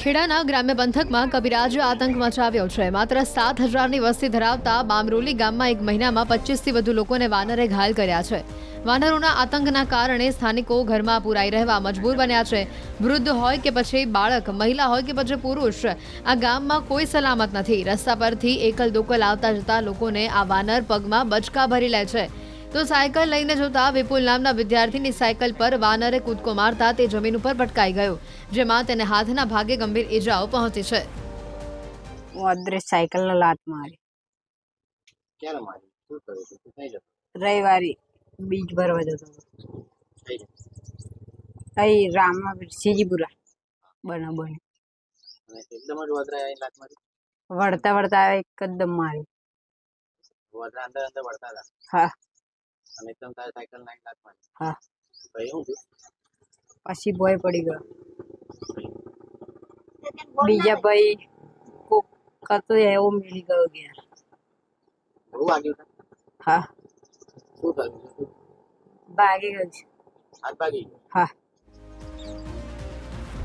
ખેડાના ગ્રામ્ય પંથકમાં કબિરાજે આતંક મચાવ્યો છે. માત્ર સાત હજારની વસ્તી ધરાવતા બામરોલી ગામમાં એક મહિનામાં પચીસથી વધુ લોકોને વાનરે ઘાયલ કર્યા છે. વાનરોના આતંકના કારણે સ્થાનિકો ઘરમાં પુરાઈ રહેવા મજબૂર બન્યા છે. વૃદ્ધ હોય કે પછી બાળક, મહિલા હોય કે પછી પુરુષ, આ ગામમાં કોઈ સલામત નથી. રસ્તા પરથી એકલ દોકલ આવતા જતા લોકોને આ વાનર પગમાં બચકા ભરી લે છે. તો સાયકલ લઈને જોતા વિપુલ નામના વિદ્યાર્થીની સાયકલ પર વાનરે કૂદકો મારતા તે જમીન ઉપર ભટકાઈ ગયો જેમાં તેને હાથના ભાગે ગંભીર ઈજાઓ પહોંચી છે. હું અદ્રેશ સાયકલનો લાત મારી. ક્યારે મારી? શું કર્યું તું તું કઈ જતો રવિવારે બીજ ભરવા જતો અહીં રામા સીજીપુરા બનો બને. અને એકદમ જ વદરા આવી લાત મારી? વળતા વળતા એકદમ મારી. વદરા અંદર અંદર વળતા હતા? હા. અને એકદમ તારે સાયકલ નાખી નાખવાની. હા. ભાઈ હું? પછી ભોય પડી ગયો. બીજા ભાઈ કોક કરતો એવો મિલી ગયો ગયા બહુ વાગ્યું હા. શું થયું? ભાગી ગયું છે. હાથ ભાગી ગયો? હા.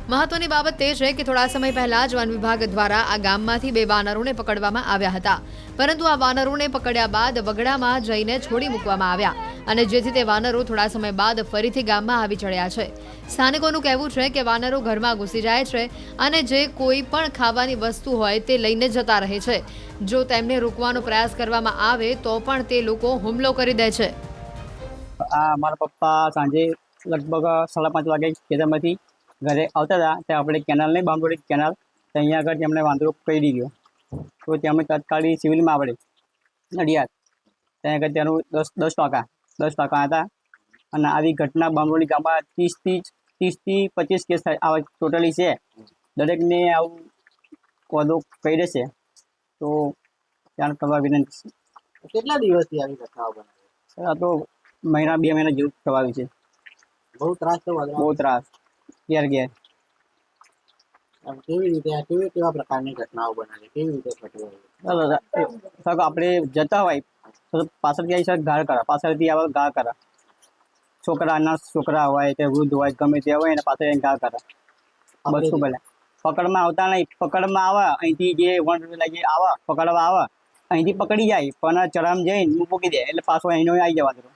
મહત્વની બાબત તે છે કે થોડા સમય પહેલા જ વન વિભાગ દ્વારા આ ગામમાંથી બે વાનરોને પકડવામાં આવ્યા હતા. પરંતુ આ વાનરોને પકડ્યા બાદ વગડામાં જઈને છોડી મૂકવામાં આવ્યા અને જેથી તે વાનરો થોડા સમય બાદ ફરીથી ગામમાં આવી ચડ્યા છે. સ્થાનિકોનું કહેવું છે કે વાનરો ઘરમાં ઘૂસી જાય છે અને જે કોઈ પણ ખાવાની વસ્તુ હોય તે લઈને જતા રહે છે. જો તેમને રોકવાનો પ્રયાસ કરવામાં આવે તો પણ તે લોકો હુમલો કરી દે છે. આ મારા પપ્પા સાંજે લગભગ સાડા પાંચ વાગે ખેતરમાંથી ઘરે આવતા હતા ત્યાં આપણે કેનાલ નહીં બામરોડી કેનાલ તો અહીંયા આગળ તેમણે વાંદરો કરી ગયો તો ત્યાં અમે તત્કાળી સિવિલમાં આપણે નડિયાદ ત્યાં આગળ ત્યાંનું દસ દસ ટકા દસ ટકા હતા. અને આવી ઘટના બામરોલી ગામમાં ત્રીસથી ત્રીસથી પચીસ કેસ આવા ટોટલી છે. દરેકને આવું કોદો કહી દેશે. તો ત્યાં કરવા વિનંતી છે. કેટલા દિવસથી આવી ઘટનાઓ બને આ તો મહિના બે મહિના જેવું થવાયું છે. બહુ ત્રાસ થયો બહુ ત્રાસ. ઘેર ઘેર. કેવી રીતે કેવી કેવા પ્રકારની ઘટનાઓ બને છે? કેવી રીતે ઘટવું આપણે જતા હોય. તો પાછળથી આવી ગાળ કરા. પાછળથી આવે ગાળ કરા. છોકરા નાના છોકરા હોય કે વૃદ્ધ હોય ગમે તે હોય એને પાછળ ગાળ કરા. બધું ભલે પકડમાં આવતા નહીં. પકડમાં આવે. અહીંથી જે વન લાગી આવે. પકડવા આવે. અહીંથી પકડી જાય. પણ ચડામ જઈને મૂકી દે. એટલે પાછો અહીંનો આવી જવા દો.